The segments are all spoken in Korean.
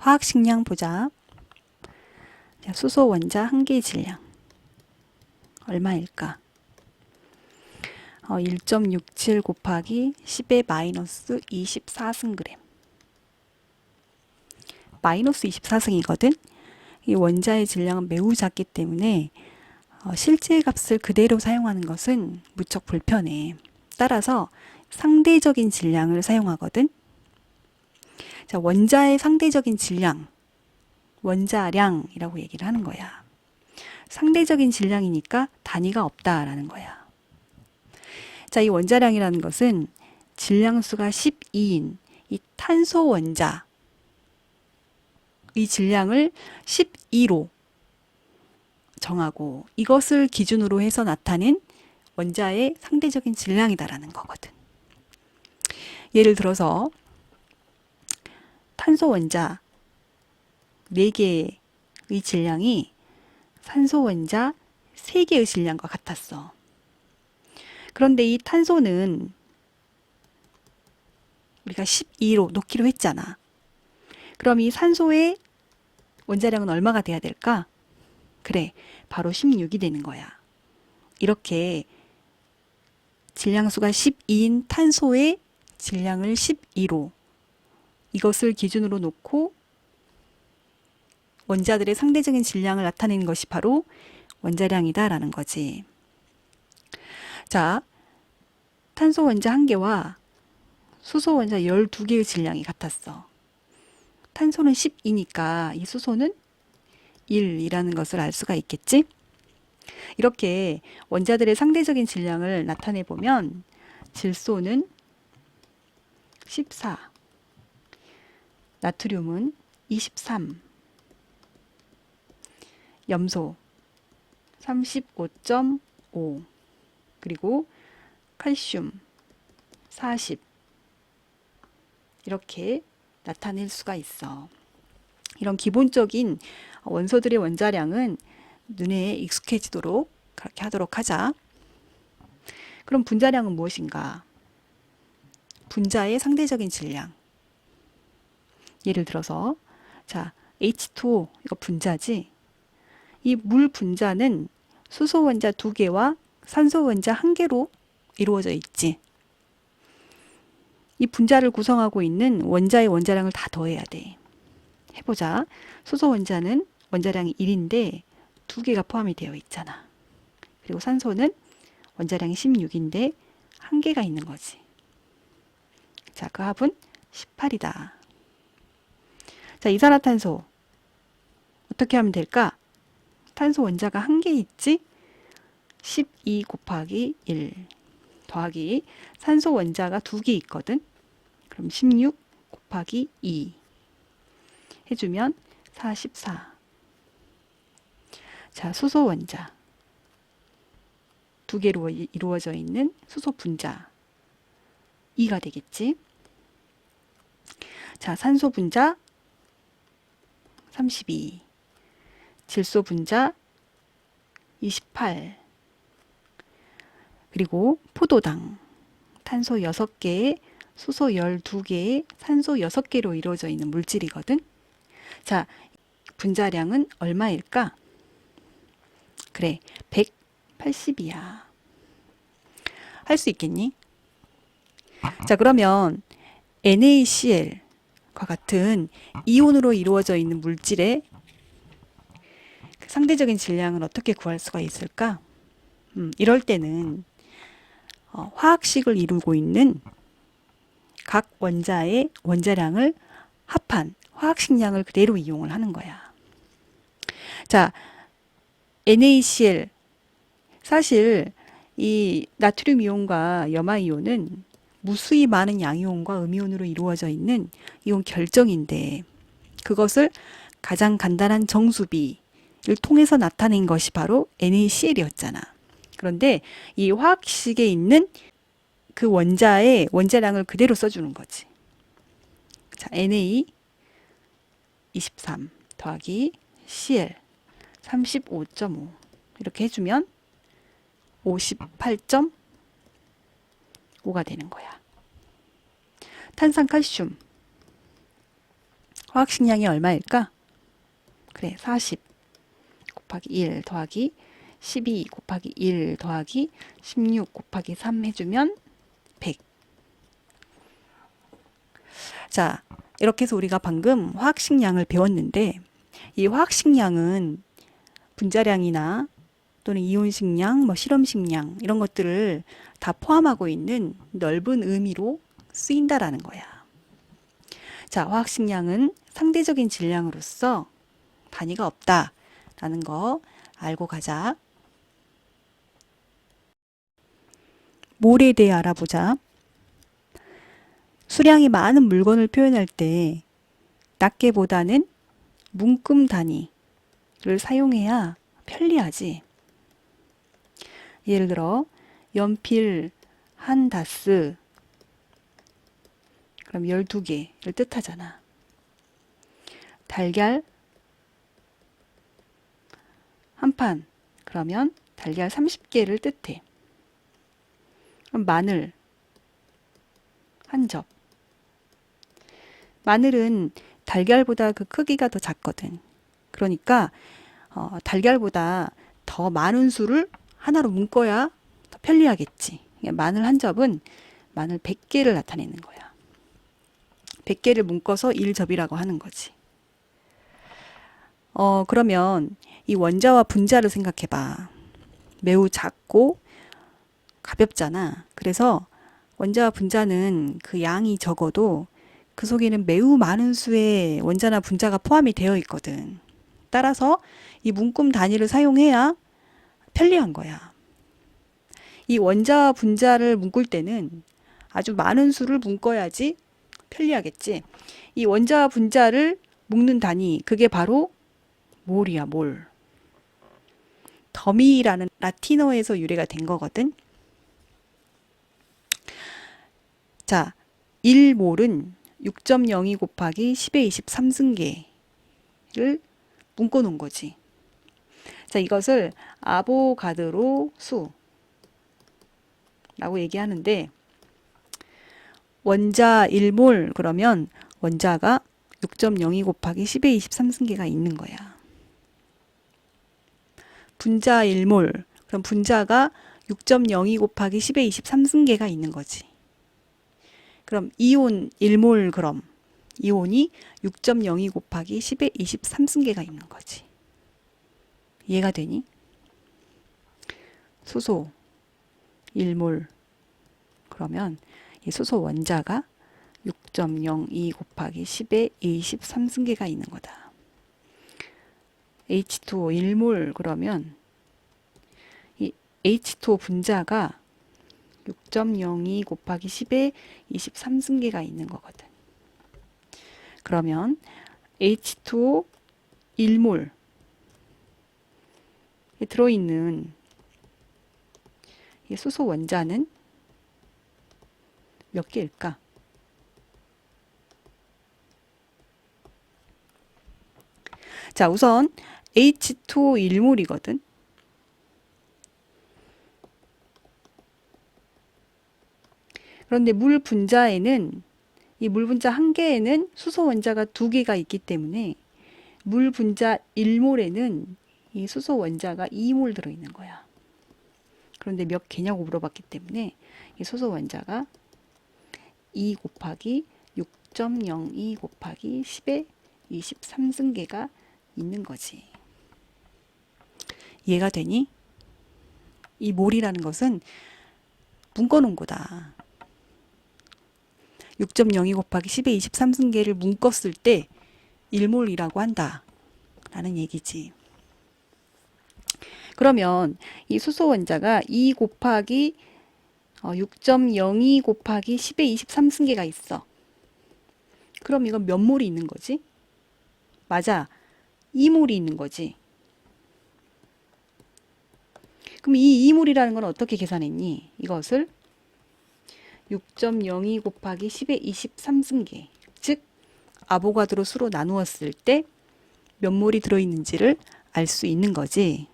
화학 식량 보자. 자, 수소 원자 한 개의 질량. 얼마일까? 어, 1.67 곱하기 10의 마이너스 24승그램. 마이너스 24승이거든? 이 원자의 질량은 매우 작기 때문에 어, 실제 값을 그대로 사용하는 것은 무척 불편해. 따라서 상대적인 질량을 사용하거든. 자, 원자의 상대적인 질량, 원자량이라고 얘기를 하는 거야. 상대적인 질량이니까 단위가 없다라는 거야. 자, 이 원자량이라는 것은 질량수가 12인 이 탄소 원자 이 질량을 12로 정하고 이것을 기준으로 해서 나타낸 원자의 상대적인 질량이다라는 거거든. 예를 들어서 탄소 원자 4개의 질량이 산소 원자 3개의 질량과 같았어. 그런데 이 탄소는 우리가 12로 놓기로 했잖아. 그럼 이 산소의 원자량은 얼마가 돼야 될까? 그래, 바로 16이 되는 거야. 이렇게 질량수가 12인 탄소의 질량을 12로 이것을 기준으로 놓고 원자들의 상대적인 질량을 나타내는 것이 바로 원자량이다라는 거지. 자, 탄소 원자 한 개와 수소 원자 12개의 질량이 같았어. 탄소는 10이니까 이 수소는 1이라는 것을 알 수가 있겠지? 이렇게 원자들의 상대적인 질량을 나타내 보면 질소는 14, 나트륨은 23, 염소 35.5, 그리고 칼슘 40 이렇게 나타낼 수가 있어. 이런 기본적인 원소들의 원자량은 눈에 익숙해지도록 그렇게 하도록 하자. 그럼 분자량은 무엇인가? 분자의 상대적인 질량. 예를 들어서 자, H2O 이거 분자지. 이 물 분자는 수소 원자 두 개와 산소 원자 한 개로 이루어져 있지. 이 분자를 구성하고 있는 원자의 원자량을 다 더해야 돼. 해보자. 수소 원자는 원자량이 1인데 두 개가 포함이 되어 있잖아. 그리고 산소는 원자량이 16인데 한 개가 있는 거지. 자, 그 합은 18이다. 자, 이산화탄소. 어떻게 하면 될까? 탄소 원자가 한 개 있지? 12 곱하기 1 더하기 산소 원자가 두 개 있거든. 그럼 16 곱하기 2 해주면 44. 자, 수소 원자. 두 개로 이- 이루어져 있는 수소 분자. 2가 되겠지. 자, 산소 분자 32. 질소 분자 28. 그리고 포도당 탄소 6개에 수소 12개에 산소 6개로 이루어져 있는 물질이거든. 자, 분자량은 얼마일까? 그래, 180이야. 할 수 있겠니? 자, 그러면 NaCl 과 같은 이온으로 이루어져 있는 물질의 그 상대적인 질량을 어떻게 구할 수가 있을까? 음, 이럴 때는 어, 화학식을 이루고 있는 각 원자의 원자량을 합한 화학식량을 그대로 이용을 하는 거야. 자, NaCl. 사실 이 나트륨 이온과 염화 이온은 무수히 많은 양이온과 음이온으로 이루어져 있는 이온 결정인데 그것을 가장 간단한 정수비를 통해서 나타낸 것이 바로 NaCl이었잖아. 그런데 이 화학식에 있는 그 원자의 원자량을 그대로 써주는 거지. 자, Na 23 더하기 Cl 35.5 이렇게 해주면 58.5 가 되는 거야. 탄산 칼슘 화학식량이 얼마일까? 그래, 40 곱하기 1 더하기 12 곱하기 1 더하기 16 곱하기 3 해주면 100. 자, 이렇게 해서 우리가 방금 화학식량을 배웠는데 이 화학식량은 분자량이나 또는 이온식량, 뭐 실험식량 이런 것들을 다 포함하고 있는 넓은 의미로 쓰인다라는 거야. 자, 화학식량은 상대적인 질량으로서 단위가 없다라는 거 알고 가자. 몰에 대해 알아보자. 수량이 많은 물건을 표현할 때 낱개보다는 문금 단위를 사용해야 편리하지. 예를 들어 연필 한 다스 그럼 12개를 뜻하잖아. 달걀 한 판 그러면 달걀 30개를 뜻해. 그럼 마늘 한 접. 마늘은 달걀보다 그 크기가 더 작거든. 그러니까 어, 달걀보다 더 많은 수를 하나로 묶어야 더 편리하겠지. 그러니까 마늘 한 접은 마늘 100개를 나타내는 거야. 100개를 묶어서 1접이라고 하는 거지. 어, 그러면 이 원자와 분자를 생각해 봐. 매우 작고 가볍잖아. 그래서 원자와 분자는 그 양이 적어도 그 속에는 매우 많은 수의 원자나 분자가 포함이 되어 있거든. 따라서 이 문금 단위를 사용해야 편리한 거야. 이 원자와 분자를 묶을 때는 아주 많은 수를 묶어야지 편리하겠지. 이 원자와 분자를 묶는 단위, 그게 바로 몰이야, 몰. 더미라는 라틴어에서 유래가 된 거거든. 자, 1몰은 6.02 곱하기 10의 23승계를 묶어 놓은 거지. 자, 이것을 아보가드로 수라고 얘기하는데 원자 1몰 그러면 원자가 6.02 곱하기 10의 23승계가 있는 거야. 분자 1몰 그럼 분자가 6.02 곱하기 10의 23승계가 있는 거지. 그럼 이온 1몰 그럼 이온이 6.02 곱하기 10의 23승계가 있는 거지. 이해가 되니? 수소 1몰 그러면 이 수소 원자가 6.02 곱하기 10의 23승계가 있는 거다. H2O 1몰 그러면 이 H2O 분자가 6.02 곱하기 10의 23승계가 있는 거거든. 그러면 H2O 1몰 에 들어있는 이 수소 원자는 몇 개일까? 자, 우선 H2O 1몰이거든. 그런데 물 분자에는 이 물 분자 한 개에는 수소 원자가 두 개가 있기 때문에 물 분자 1몰에는 이 수소 원자가 2몰 들어 있는 거야. 그런데 몇 개냐고 물어봤기 때문에 이 수소 원자가 2 곱하기 6.02 곱하기 10의 23승계가 있는 거지. 이해가 되니? 이 몰이라는 것은 묶어놓은 거다. 6.02 곱하기 10의 23승계를 묶었을 때 1몰이라고 한다. 라는 얘기지. 그러면 이 수소 원자가 2 곱하기 6.02 곱하기 10의 23 승계가 있어. 그럼 이건 몇 몰이 있는 거지? 맞아. 2몰이 있는 거지. 그럼 이 2몰이라는 건 어떻게 계산했니? 이것을 6.02 곱하기 10의 23 승계, 즉 아보가드로 수로 나누었을 때 몇 몰이 들어있는지를 알 수 있는 거지.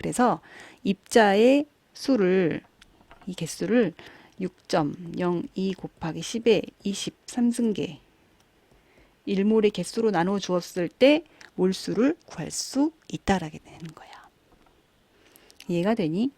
그래서 입자의 수를 이 개수를 6.02 곱하기 10의 23승계 일몰의 개수로 나누어 주었을 때 몰수를 구할 수 있다라게 되는 거야. 이해가 되니?